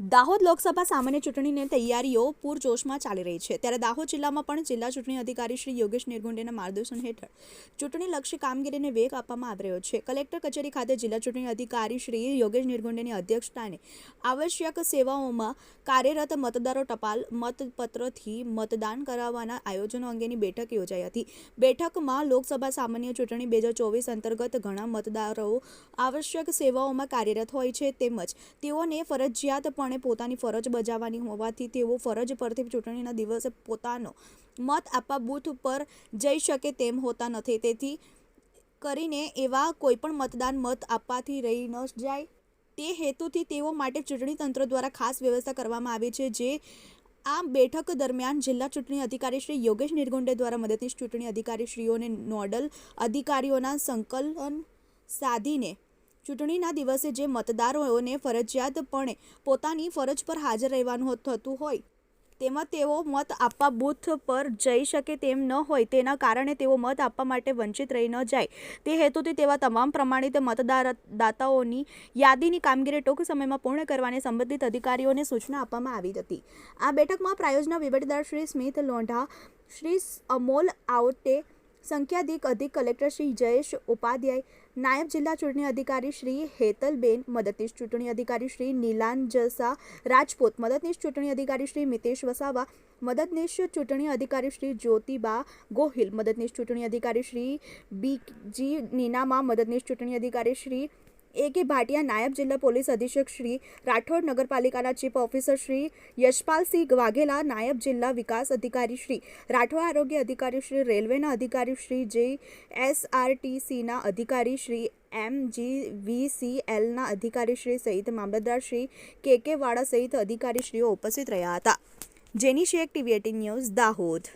દાહોદ લોકસભા સામાન્ય ચૂંટણીની તૈયારીઓ પૂરજોશમાં ચાલી રહી છે. ત્યારે દાહોદ જિલ્લામાં પણ જિલ્લા ચૂંટણી અધિકારી શ્રી યોગેશ નિર્ગુંડેના માર્ગદર્શન હેઠળ ચૂંટણીલક્ષી કામગીરીને વેગ આપવામાં આવી રહ્યો છે. કલેક્ટર કચેરી ખાતે જિલ્લા ચૂંટણી અધિકારી શ્રી યોગેશ નિર્ગુંડેની અધ્યક્ષતાને આવશ્યક સેવાઓમાં કાર્યરત મતદારો ટપાલ, મતપત્રથી મતદાન કરાવવાના આયોજનો અંગેની બેઠક યોજાઈ હતી. બેઠકમાં લોકસભા સામાન્ય ચૂંટણી બે હજાર ચોવીસ અંતર્ગત ઘણા મતદારો આવશ્યક સેવાઓમાં કાર્યરત હોય છે તેમજ તેઓને ફરજિયાતપણે પોતાની ફરજ બજાવવાની હોવાથી તેઓ ફરજ પરથી ચૂંટણીના દિવસે પોતાનો મત આપવા બૂથ ઉપર જઈ શકે તેમ હોતા નથી. તેથી કરીને એવા કોઈપણ મતદાન મત આપવાથી રહી ન જાય. તે હેતુથી તેઓ માટે ચૂંટણી તંત્ર દ્વારા ખાસ વ્યવસ્થા કરવામાં આવી છે, જે આ બેઠક દરમિયાન જિલ્લા ચૂંટણી અધિકારી શ્રી યોગેશ નિર્ગુંડે દ્વારા મદદનીશ ચૂંટણી અધિકારીશ્રીઓને નોડલ અધિકારીઓના સંકલન સાધીને ચૂંટણીના દિવસે જે મતદારોને ફરજિયાતપણે પોતાની ફરજ પર હાજર રહેવાનું થતું હોય, તેમાં તેઓ મત આપવા બૂથ પર જઈ શકે તેમ ન હોય, તેના કારણે તેઓ મત આપવા માટે વંચિત રહી ન જાય. તે હેતુથી તેવા તમામ પ્રમાણિત મતદારદાતાઓની યાદીની કામગીરી ટૂંક સમયમાં પૂર્ણ કરવાની સંબંધિત અધિકારીઓને સૂચના આપવામાં આવી હતી. આ બેઠકમાં પ્રાયોજના વિવેટદાર શ્રી સ્મિત લોંઢા, શ્રી અમોલ આવટે સંખ્યાધિક અધિક કલેક્ટર શ્રી જયેશ ઉપાધ્યાય, નાયબ જિલ્લા ચૂંટણી અધિકારી શ્રી હેતલબેન, મદદનીશ ચૂંટણી અધિકારી શ્રી નીલાંજસા રાજપૂત, મદદનીશ ચૂંટણી અધિકારી શ્રી મિતેશ વસાવા, મદદનીશ ચૂંટણી અધિકારી શ્રી જ્યોતિબા ગોહિલ, મદદનીશ ચૂંટણી અધિકારી શ્રી બી જી નીનામા, મદદનીશ ચૂંટણી અધિકારી શ્રી એ કે ભાટિયા નાયબ જિલ્લા પોલીસ અધિક્ષક શ્રી રાઠોડ નગરપાલિકાના ચીફ ઓફિસર શ્રી યશપાલસિંહ વાઘેલા, નાયબ જિલ્લા વિકાસ અધિકારી શ્રી રાઠોડ આરોગ્ય અધિકારી શ્રી, રેલવેના અધિકારી શ્રી જે એસઆરટીસીના અધિકારી શ્રી એમ જી વી એલના અધિકારી શ્રી સહિત મામલતદાર શ્રી કે કે વાળા સહિત અધિકારીશ્રીઓ ઉપસ્થિત રહ્યા હતા. Jeni Shaikh TV eighteen news, Dahod.